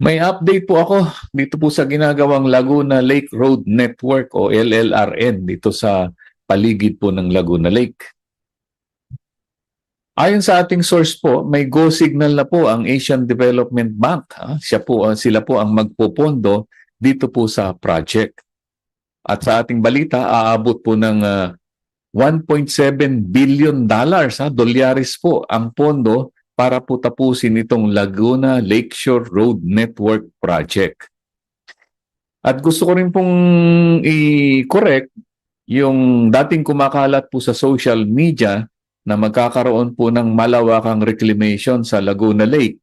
May update po ako dito po sa ginagawang Laguna Lake Road Network o LLRN dito sa paligid po ng Laguna Lake. Ayon sa ating source po, may go signal na po ang Asian Development Bank. Ha? Siya po, ah, sila po ang magpopondo dito po sa project. At sa ating balita, aabot po ng ah, 1.7 billion dollars, ha? dolyares po ang pondo para po tapusin itong Laguna Lakeshore Road Network Project. At gusto ko rin pong i-correct yung dating kumakalat po sa social media na magkakaroon po ng malawakang reclamation sa Laguna Lake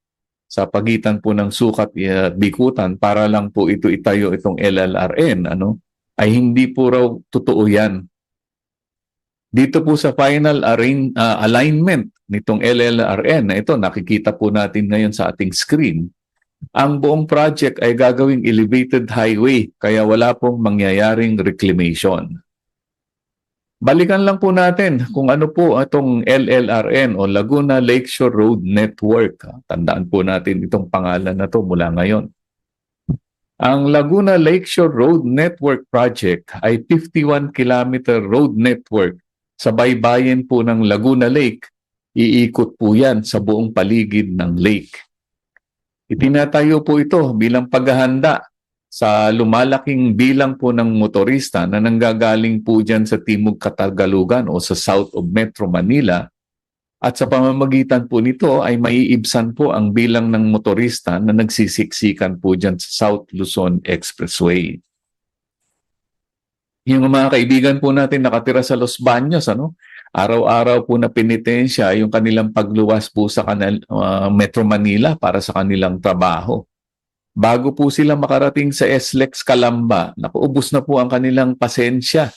sa pagitan po ng sukat at bikutan para lang po ito itayo itong LLRN ano ay hindi po raw totoo yan dito po sa final arraign- ah, alignment nitong LLRN na ito, nakikita po natin ngayon sa ating screen, ang buong project ay gagawing elevated highway kaya wala pong mangyayaring reclamation. Balikan lang po natin kung ano po itong LLRN o Laguna Lakeshore Road Network. Tandaan po natin itong pangalan na to mula ngayon. Ang Laguna Lakeshore Road Network Project ay 51 kilometer road network sa baybayin po ng Laguna Lake, iikot po yan sa buong paligid ng lake. Itinatayo po ito bilang paghahanda sa lumalaking bilang po ng motorista na nanggagaling po dyan sa Timog Katagalugan o sa South of Metro Manila at sa pamamagitan po nito ay maiibsan po ang bilang ng motorista na nagsisiksikan po dyan sa South Luzon Expressway yung mga kaibigan po natin nakatira sa Los Baños, ano? Araw-araw po na penitensya yung kanilang pagluwas po sa kanal, uh, Metro Manila para sa kanilang trabaho. Bago po sila makarating sa SLEX Calamba, nakuubos na po ang kanilang pasensya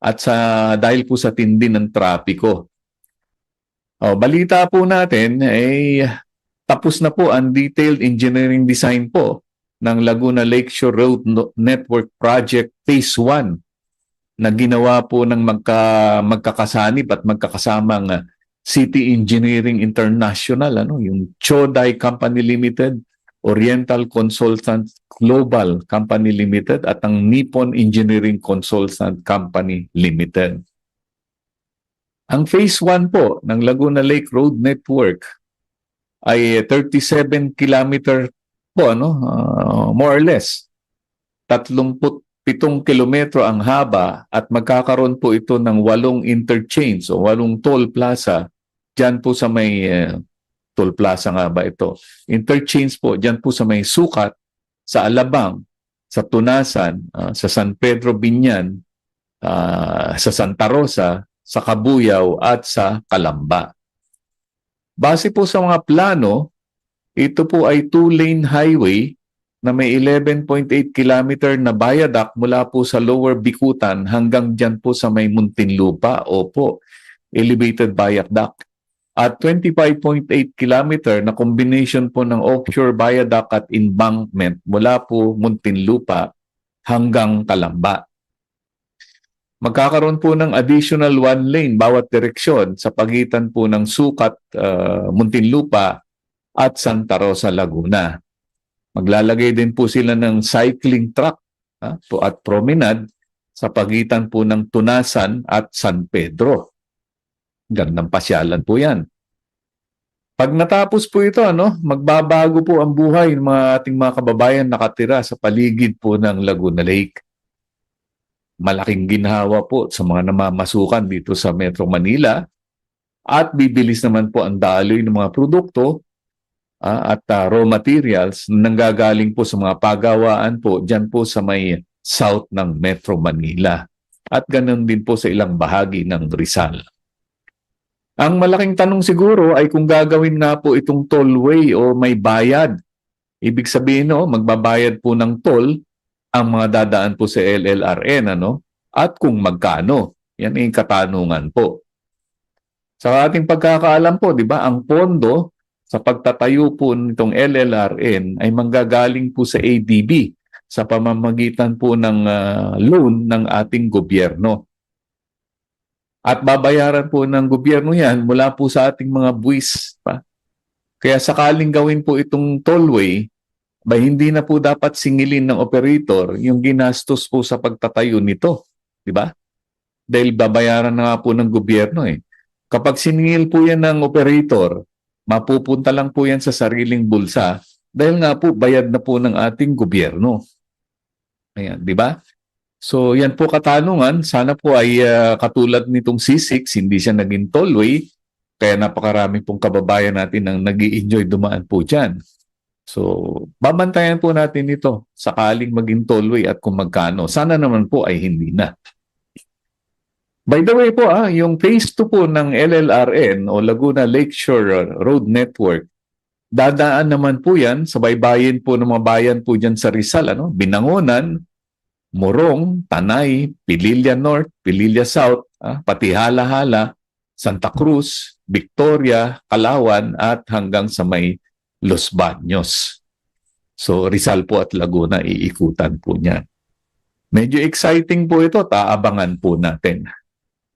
at sa dahil po sa tindi ng trapiko. Oh, balita po natin ay tapos na po ang detailed engineering design po ng Laguna Lakeshore Road Network Project Phase 1 na ginawa po ng magka, magkakasanib at magkakasamang uh, City Engineering International, ano, yung Chodai Company Limited, Oriental Consultant Global Company Limited at ang Nippon Engineering Consultant Company Limited. Ang phase 1 po ng Laguna Lake Road Network ay 37 kilometer po ano, uh, more or less. 30 pitong kilometro ang haba at magkakaroon po ito ng walong interchange o walong toll plaza dyan po sa may uh, toll plaza nga ba ito. Interchange po dyan po sa may sukat, sa Alabang, sa Tunasan, uh, sa San Pedro Binyan, uh, sa Santa Rosa, sa Kabuyaw at sa Kalamba. Base po sa mga plano, ito po ay two-lane highway na may 11.8 kilometer na viaduct mula po sa Lower Bikutan hanggang dyan po sa may Muntinlupa. Opo, elevated viaduct. At 25.8 kilometer na combination po ng offshore viaduct at embankment mula po Muntinlupa hanggang Kalamba. Magkakaroon po ng additional one lane bawat direksyon sa pagitan po ng Sukat, uh, Muntinlupa at Santa Rosa, Laguna. Maglalagay din po sila ng cycling track ha, at promenade sa pagitan po ng Tunasan at San Pedro. Gandang pasyalan po yan. Pag natapos po ito, ano, magbabago po ang buhay ng mga ating mga kababayan nakatira sa paligid po ng Laguna Lake. Malaking ginhawa po sa mga namamasukan dito sa Metro Manila at bibilis naman po ang daloy ng mga produkto uh, at uh, raw materials na nanggagaling po sa mga pagawaan po dyan po sa may south ng Metro Manila at ganun din po sa ilang bahagi ng Rizal. Ang malaking tanong siguro ay kung gagawin nga po itong tollway o may bayad. Ibig sabihin no, magbabayad po ng toll ang mga dadaan po sa LLRN ano at kung magkano. Yan ang katanungan po. Sa ating pagkakaalam po, 'di ba, ang pondo sa pagtatayo po nitong LLRN ay manggagaling po sa ADB sa pamamagitan po ng uh, loan ng ating gobyerno. At babayaran po ng gobyerno yan mula po sa ating mga buwis. Pa. Kaya sakaling gawin po itong tollway, ba hindi na po dapat singilin ng operator yung ginastos po sa pagtatayo nito, di ba? Dahil babayaran na nga po ng gobyerno eh. Kapag siningil po yan ng operator, mapupunta lang po yan sa sariling bulsa dahil nga po bayad na po ng ating gobyerno. Ayan, di ba? So yan po katanungan, sana po ay ah, katulad nitong C6, hindi siya naging tollway, kaya napakarami pong kababayan natin ang nag enjoy dumaan po dyan. So, babantayan po natin ito sakaling maging tollway at kung magkano. Sana naman po ay hindi na. By the way po, ah, yung phase 2 po ng LLRN o Laguna Lakeshore Road Network, dadaan naman po yan sa baybayin po ng mga bayan po dyan sa Rizal, ano? Binangonan, Morong, Tanay, Pililla North, Pililla South, ah, pati Hala-Hala, Santa Cruz, Victoria, Calawan at hanggang sa may Los Baños. So Rizal po at Laguna iikutan po niyan. Medyo exciting po ito, taabangan po natin.